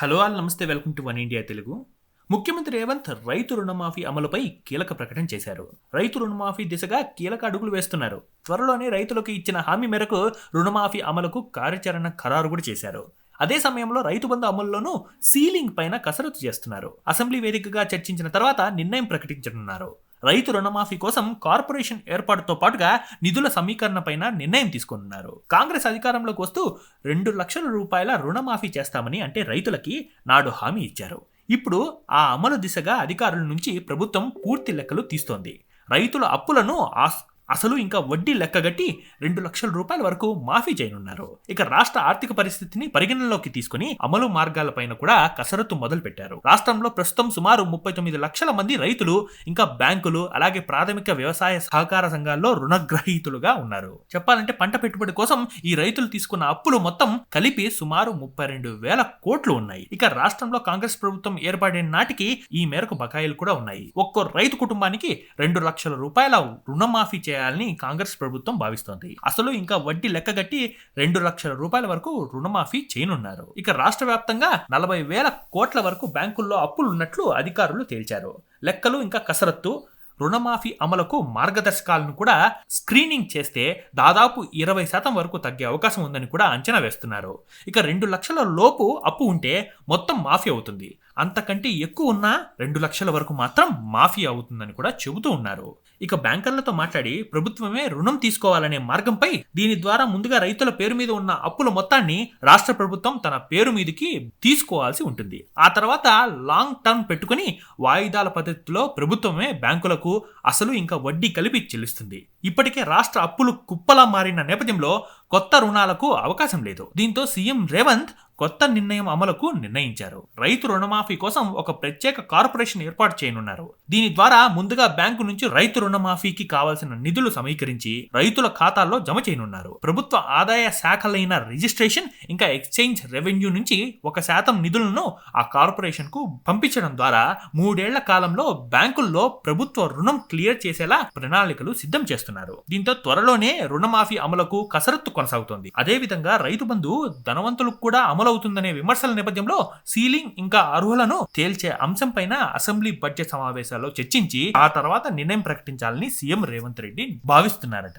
Hello all నమస్తే welcome to one India Telugu. ముఖ్యమంత్రి రేవంత్ రైతు రుణమాఫీ అమలుపై కీలక ప్రకటన చేశారు. రైతు రుణమాఫీ దిశగా కీలక అడుగులు వేస్తున్నారు. త్వరలోనే రైతులకు ఇచ్చిన హామీ మేరకు రుణమాఫీ అమలుకు కార్యాచరణ ఖరారు కూడా చేశారు. అదే సమయంలో రైతు బంధు అమలులోనూ సీలింగ్ పైన కసరత్తు చేస్తున్నారు. అసెంబ్లీ వేదికగా చర్చించిన తర్వాత నిర్ణయం ప్రకటించనున్నారు. రైతు రుణమాఫీ కోసం కార్పొరేషన్ ఏర్పాటుతో పాటుగా నిధుల సమీకరణపైన నిర్ణయం తీసుకున్నారు కాంగ్రెస్ అధికారంలోకి వస్తూ రెండు లక్షల రూపాయల రుణమాఫీ చేస్తామని అంటే రైతులకి నాడు హామీ ఇచ్చారు. ఇప్పుడు ఆ అమలు దిశగా అధికారుల నుంచి ప్రభుత్వం పూర్తి లెక్కలు తీస్తోంది. రైతుల అప్పులను ఆస్ అసలు ఇంకా వడ్డీ లెక్కగట్టి రెండు లక్షల రూపాయల వరకు మాఫీ చేయనున్నారు. ఇక రాష్ట్ర ఆర్థిక పరిస్థితిని పరిగణనలోకి తీసుకుని అమలు మార్గాలపైన కూడా కసరత్తు మొదలు పెట్టారు రాష్ట్రంలో ప్రస్తుతం సుమారు ముప్పై తొమ్మిది లక్షల మంది రైతులు ఇంకా బ్యాంకులు అలాగే ప్రాథమిక వ్యవసాయ సహకార సంఘాల్లో రుణగ్రహీతులుగా ఉన్నారు. చెప్పాలంటే పంట పెట్టుబడి కోసం ఈ రైతులు తీసుకున్న అప్పులు మొత్తం కలిపి సుమారు ముప్పై రెండు వేల కోట్లు ఉన్నాయి. ఇక రాష్ట్రంలో కాంగ్రెస్ ప్రభుత్వం ఏర్పడిన నాటికి ఈ మేరకు బకాయిలు కూడా ఉన్నాయి. ఒక్కో రైతు కుటుంబానికి రెండు లక్షల రూపాయల రుణమాఫీ చేయాలని కాంగ్రెస్ ప్రభుత్వం భావిస్తోంది. అసలు ఇంకా వడ్డీ లెక్కగట్టి రెండు లక్షల రూపాయల వరకు రుణమాఫీ చేయనున్నారు. ఇక రాష్ట్ర వ్యాప్తంగా నలభై వేల కోట్ల వరకు బ్యాంకుల్లో అప్పులు ఉన్నట్లు అధికారులు తేల్చారు. లెక్కలు ఇంకా కసరత్తు. రుణమాఫీ అమలుకు మార్గదర్శకాలను కూడా స్క్రీనింగ్ చేస్తే దాదాపు ఇరవై శాతం వరకు తగ్గే అవకాశం ఉందని కూడా అంచనా వేస్తున్నారు. ఇక రెండు లక్షల లోపు అప్పు ఉంటే మొత్తం మాఫీ అవుతుంది. అంతకంటే ఎక్కువ ఉన్నా రెండు లక్షల వరకు మాత్రం మాఫీ అవుతుందని కూడా చెబుతూ ఉన్నారు. ఇక బ్యాంకర్లతో మాట్లాడి ప్రభుత్వమే రుణం తీసుకోవాలనే మార్గంపై దీని ద్వారా ముందుగా రైతుల పేరు మీద ఉన్న అప్పుల మొత్తాన్ని రాష్ట్ర ప్రభుత్వం తన పేరు మీదకి తీసుకోవాల్సి ఉంటుంది. ఆ తర్వాత లాంగ్ టర్మ్ పెట్టుకుని వాయిదాల పద్ధతిలో ప్రభుత్వమే బ్యాంకులకు అసలు ఇంకా వడ్డీ కలిపి చెల్లిస్తుంది. ఇప్పటికే రాష్ట్ర అప్పులు కుప్పలా మారిన నేపథ్యంలో కొత్త రుణాలకు అవకాశం లేదు. దీంతో సీఎం రేవంత్ కొత్త నిర్ణయం అమలుకు నిర్ణయించారు. రైతు రుణమాఫీ కోసం ఒక ప్రత్యేక కార్పొరేషన్ ఏర్పాటు చేయనున్నారు. దీని ద్వారా ముందుగా బ్యాంకు నుంచి రైతు రుణమాఫీకి కావాల్సిన నిధులు సమీకరించి రైతుల ఖాతాల్లో జమ చేయనున్నారు. ప్రభుత్వ ఆదాయ శాఖలైన రిజిస్ట్రేషన్ ఇంకా ఎక్స్చేంజ్ రెవెన్యూ నుంచి ఒక శాతం నిధులను ఆ కార్పొరేషన్కు పంపించడం ద్వారా మూడేళ్ళ కాలంలో బ్యాంకుల్లో ప్రభుత్వ రుణం క్లియర్ చేసేలా ప్రణాళికలు సిద్ధం చేస్తున్నారు. దీంతో త్వరలోనే రుణమాఫీ అమలుకు కసరత్తు కొనసాగుతోంది. అదేవిధంగా రైతు బంధు ధనవంతులకు కూడా అమలు అమలవుతుందనే విమర్శల నేపథ్యంలో సీలింగ్ ఇంకా అర్హులను తేల్చే అంశంపైన అసెంబ్లీ బడ్జెట్ సమావేశాల్లో చర్చించి ఆ తర్వాత నిర్ణయం ప్రకటించాలని సీఎం రేవంత్ రెడ్డి భావిస్తున్నారట.